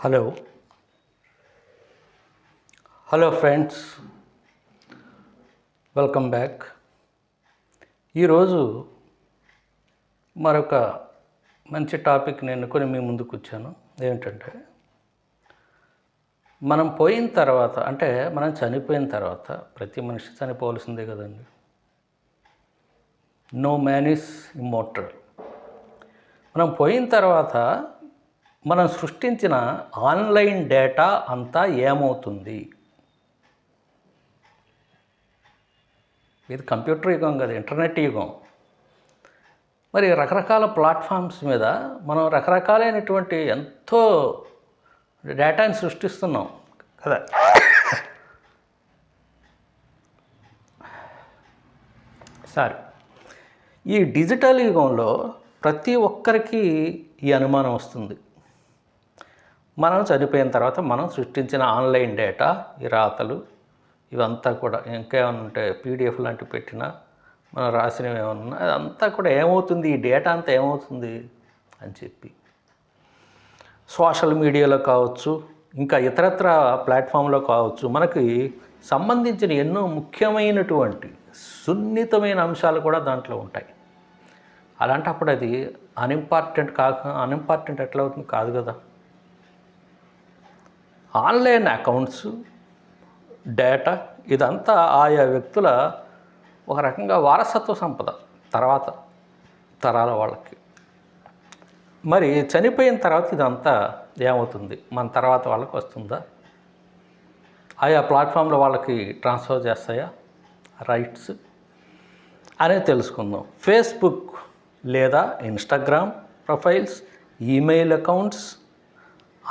Hello. Hello friends. Welcome back. ఈరోజు మరొక మంచి టాపిక్ నేను ఎన్నుకొని మీ ముందుకు వచ్చాను. ఏమిటంటే మనం పోయిన తర్వాత అంటే మనం చనిపోయిన తర్వాత ప్రతి మనిషి చనిపోవలసిందే కదండి. నో మ్యాన్ ఈస్ ఇమ్మోటల్ మనం పోయిన తర్వాత మనం సృష్టించిన ఆన్లైన్ డేటా అంతా ఏమవుతుంది? ఇది కంప్యూటర్ యుగం కదా ఇంటర్నెట్ యుగం. మరి రకరకాల ప్లాట్ఫామ్స్ మీద మనం రకరకాలైనటువంటి ఎంతో డేటాని సృష్టిస్తున్నాం కదా. సారీ. ఈ డిజిటల్ యుగంలో ప్రతి ఒక్కరికి ఈ అనుమానం వస్తుంది. మనం చనిపోయిన తర్వాత మనం సృష్టించిన ఆన్లైన్ డేటా ఈ రాతలు ఇవంతా కూడా ఇంకేమైనా ఉంటే పీడిఎఫ్ లాంటివి పెట్టినా మనం రాసినవి ఏమన్నా అదంతా కూడా ఏమవుతుంది? ఈ డేటా అంతా ఏమవుతుంది? అని చెప్పి. సోషల్ మీడియాలో కావచ్చు ఇంకా ఇతరత్ర ప్లాట్ఫామ్లో కావచ్చు మనకి సంబంధించిన ఎన్నో ముఖ్యమైనటువంటి సున్నితమైన అంశాలు కూడా దాంట్లో ఉంటాయి. అలాంటప్పుడు అది అన్ఇంపార్టెంట్ కాక అన్ఇంపార్టెంట్ ఎట్లా అవుతుంది? కాదు కదా. ఆన్లైన్ అకౌంట్స్ డేటా ఇదంతా ఆయా వ్యక్తుల ఒక రకంగా వారసత్వ సంపద తర్వాత తరాల వాళ్ళకి. మరి చనిపోయిన తర్వాత ఇదంతా ఏమవుతుంది? మన తర్వాత వాళ్ళకి వస్తుందా? ఆయా ప్లాట్ఫామ్లో వాళ్ళకి ట్రాన్స్ఫర్ చేస్తాయా? రైట్స్? అనేది తెలుసుకుందాం. ఫేస్బుక్ లేదా Instagram profiles email accounts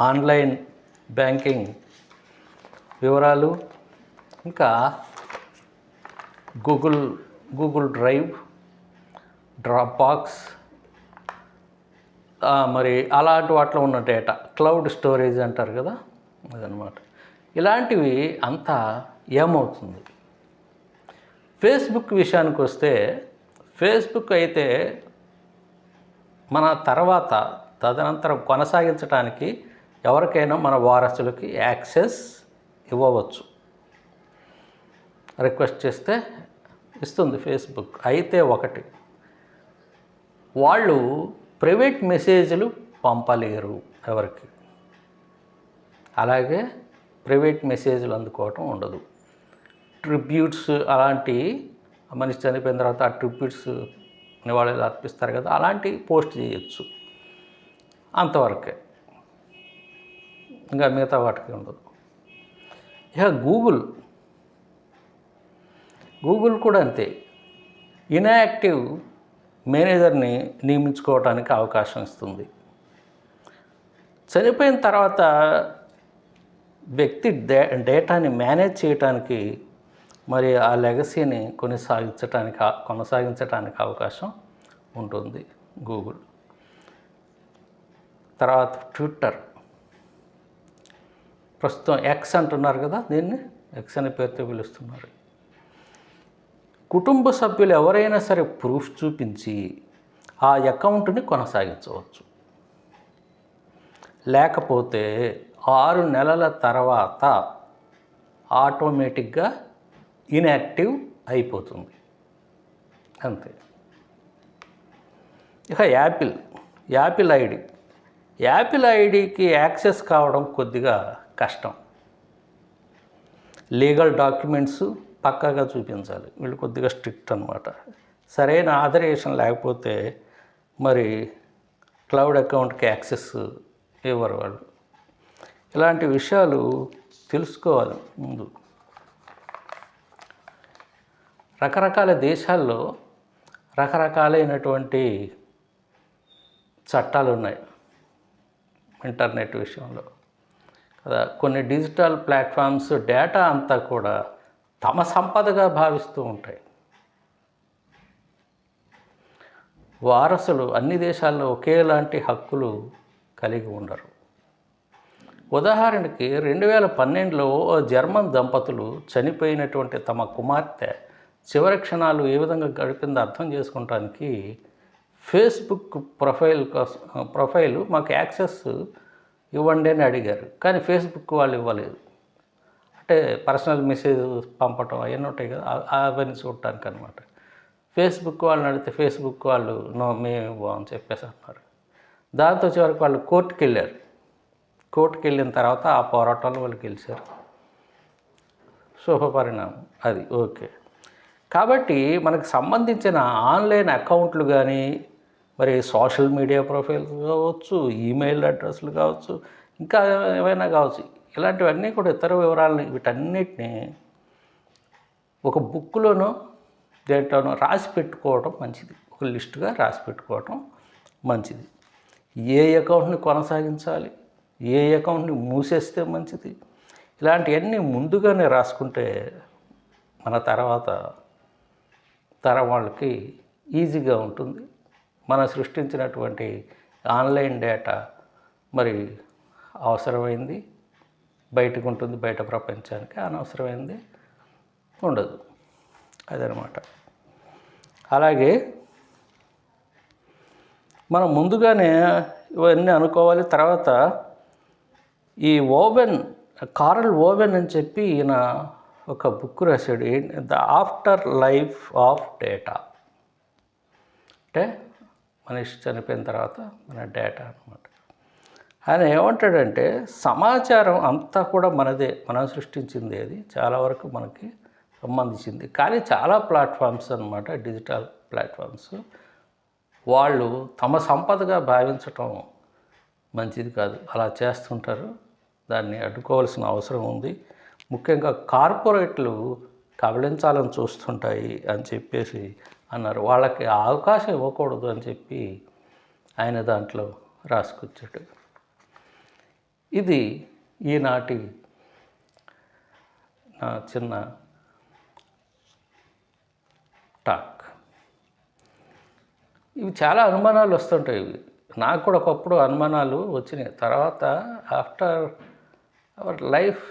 online banking వివరాలు ఇంకా Google Google drive Dropbox మరి అలాంటి వాటిలో ఉన్న డేటా క్లౌడ్ స్టోరేజ్ అంటారు కదా అదనమాట ఇలాంటివి అంతా ఏమవుతుంది? ఫేస్బుక్ విషయానికి వస్తే ఫేస్బుక్ అయితే మన తర్వాత తదనంతరం కొనసాగించడానికి ఎవరికైనా మన వారసులకి యాక్సెస్ ఇవ్వవచ్చు. రిక్వెస్ట్ చేస్తే ఇస్తుంది ఫేస్బుక్. అయితే ఒకటి వాళ్ళు ప్రైవేట్ మెసేజ్లు పంపలేరు ఎవరికి. అలాగే ప్రైవేట్ మెసేజ్లు అందుకోవటం ఉండదు. ట్రిబ్యూట్స్ అలాంటి మనిషి చనిపోయిన తర్వాత ఆ ట్రిబ్యూట్స్ నివాళులు అర్పిస్తారు కదా అలాంటి పోస్ట్ చేయొచ్చు. అంతవరకే. ఇంకా మిగతా వాటికి ఉండదు. ఇక గూగుల్ గూగుల్ కూడా అంతే. ఇన్యాక్టివ్ మేనేజర్ని నియమించుకోవడానికి అవకాశం ఇస్తుంది. చనిపోయిన తర్వాత వ్యక్తి డే డేటాని మేనేజ్ చేయటానికి మరి ఆ లెగసీని కొనసాగించడానికి కొనసాగించడానికి అవకాశం ఉంటుంది గూగుల్. తర్వాత ట్విట్టర్. ప్రస్తుతం ఎక్స్ అంటున్నారు కదా దీన్ని ఎక్స్ అనే పేరుతో పిలుస్తున్నారు. కుటుంబ సభ్యులు ఎవరైనా సరే ప్రూఫ్ చూపించి ఆ అకౌంట్ని కొనసాగించవచ్చు. లేకపోతే ఆరు నెలల తర్వాత ఆటోమేటిక్గా ఇన్యాక్టివ్ అయిపోతుంది. అంతే. ఇక యాపిల్ యాపిల్ ఐడి. యాపిల్ ఐడికి యాక్సెస్ కావడం కొద్దిగా కష్టం. లీగల్ డాక్యుమెంట్స్ పక్కాగా చూపించాలి. వీళ్ళు కొద్దిగా స్ట్రిక్ట్ అనమాట సరైన ఆథరైజేషన్ లేకపోతే మరి క్లౌడ్ అకౌంట్కి యాక్సెస్ ఇవ్వరు వాళ్ళు. ఇలాంటి విషయాలు తెలుసుకోవాలి ముందు. రకరకాల దేశాల్లో రకరకాలైనటువంటి చట్టాలు ఉన్నాయి ఇంటర్నెట్ విషయంలో. కదా కొన్ని డిజిటల్ ప్లాట్ఫామ్స్ డేటా అంతా కూడా తమ సంపదగా భావిస్తూ ఉంటాయి. వారసులు అన్ని దేశాల్లో ఒకేలాంటి హక్కులు కలిగి ఉండరు. ఉదాహరణకి రెండు వేల పన్నెండులో జర్మన్ దంపతులు చనిపోయినటువంటి తమ కుమార్తె చివరి క్షణాలు ఏ విధంగా గడిపిందో అర్థం చేసుకోవటానికి ఫేస్బుక్ ప్రొఫైల్ కోసం ప్రొఫైల్ మాకు యాక్సెస్ ఇవ్వండి అని అడిగారు. కానీ ఫేస్బుక్ వాళ్ళు ఇవ్వలేదు. అంటే పర్సనల్ మెసేజ్ పంపటం అవన్నీ ఉంటాయి కదా అవన్నీ చూడటానికి అనమాట ఫేస్బుక్ వాళ్ళని అడిగితే ఫేస్బుక్ వాళ్ళు నో మేము ఇవ్వం అని చెప్పేసి అన్నారు. దాంతో చివరికి వాళ్ళు కోర్టుకి వెళ్ళారు. కోర్టుకి వెళ్ళిన తర్వాత ఆ పోరాటంలో వాళ్ళు గెలిచారు. శుభ పరిణామం అది ఓకే. కాబట్టి మనకు సంబంధించిన ఆన్లైన్ అకౌంట్లు కానీ మరి సోషల్ మీడియా ప్రొఫైల్స్ కావచ్చు ఈమెయిల్ అడ్రస్లు కావచ్చు ఇంకా ఏమైనా కావచ్చు ఇలాంటివన్నీ కూడా ఇతర వివరాలని వీటన్నిటిని ఒక బుక్లోనో దేంట్లోనో రాసి పెట్టుకోవడం మంచిది. ఒక లిస్టుగా రాసి పెట్టుకోవడం మంచిది. ఏ అకౌంట్ని కొనసాగించాలి? ఏ అకౌంట్ని మూసేస్తే మంచిది? ఇలాంటివన్నీ ముందుగానే రాసుకుంటే మన తర్వాత తరం వాళ్ళకి ఈజీగా ఉంటుంది. మనం సృష్టించినటువంటి ఆన్లైన్ డేటా మరి అవసరమైంది బయటకు ఉంటుంది బయట ప్రపంచానికి అనవసరమైంది ఉండదు. అదనమాట. అలాగే మనం ముందుగానే ఇవన్నీ అనుకోవాలి. తర్వాత ఈ ఓవెన్ కారల్ ఓవెన్ అని చెప్పి ఈయన ఒక బుక్ రాశాడు. The afterlife of data. అంటే మనిషి చనిపోయిన తర్వాత మన డేటా అనమాట ఆయన ఏమంటాడంటే సమాచారం అంతా కూడా మనదే మనం సృష్టించింది అది చాలా వరకు మనకి సంబంధించింది. కానీ చాలా ప్లాట్ఫామ్స్ అనమాట డిజిటల్ ప్లాట్ఫామ్స్. వాళ్ళు తమ సంపదగా భావించటం మంచిది కాదు. అలా చేస్తుంటారు. దాన్ని అడ్డుకోవాల్సిన అవసరం ఉంది. ముఖ్యంగా కార్పొరేట్లు కబళించాలని చూస్తుంటాయి అని చెప్పేసి అన్నారు. వాళ్ళకి అవకాశం ఇవ్వకూడదు అని చెప్పి ఆయన దాంట్లో రాసుకొచ్చాడు. ఇది ఈనాటి నా చిన్న టాక్. ఇవి చాలా అనుమానాలు వస్తుంటాయి ఇవి. నాకు కూడా ఒకప్పుడు అనుమానాలు వచ్చినాయి. తర్వాత after our life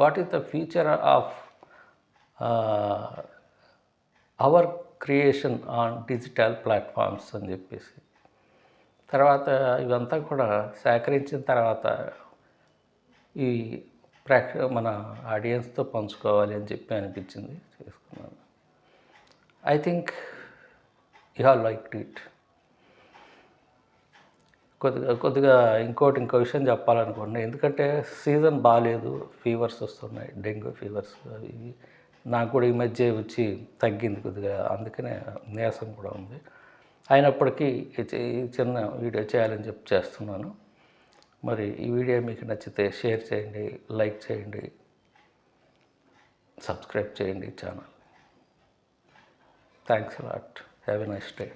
what is the future of our creation on digital platforms అని చెప్పేసి. తర్వాత ఇవంతా కూడా సేకరించిన తర్వాత ఈ ప్రేక్ష మన ఆడియన్స్తో పంచుకోవాలి అని చెప్పి అనిపించింది చేసుకున్నాను. I think you have like it. కొద్దిగా కొద్దిగా ఇంకోటి ఇంకో విషయం చెప్పాలనుకోండి ఎందుకంటే సీజన్ బాగాలేదు ఫీవర్స్ వస్తున్నాయి డెంగ్యూ ఫీవర్స్ అవి ఇవి. నాకు కూడా ఈ మధ్య వచ్చి తగ్గింది కొద్దిగా. అందుకనే నీరసం కూడా ఉంది. అయినప్పటికీ ఈ చిన్న వీడియో చేయాలని చెప్పి చేస్తున్నాను. మరి ఈ వీడియో మీకు నచ్చితే షేర్ చేయండి లైక్ చేయండి సబ్స్క్రైబ్ చేయండి channel thanks lot. Have a nice day.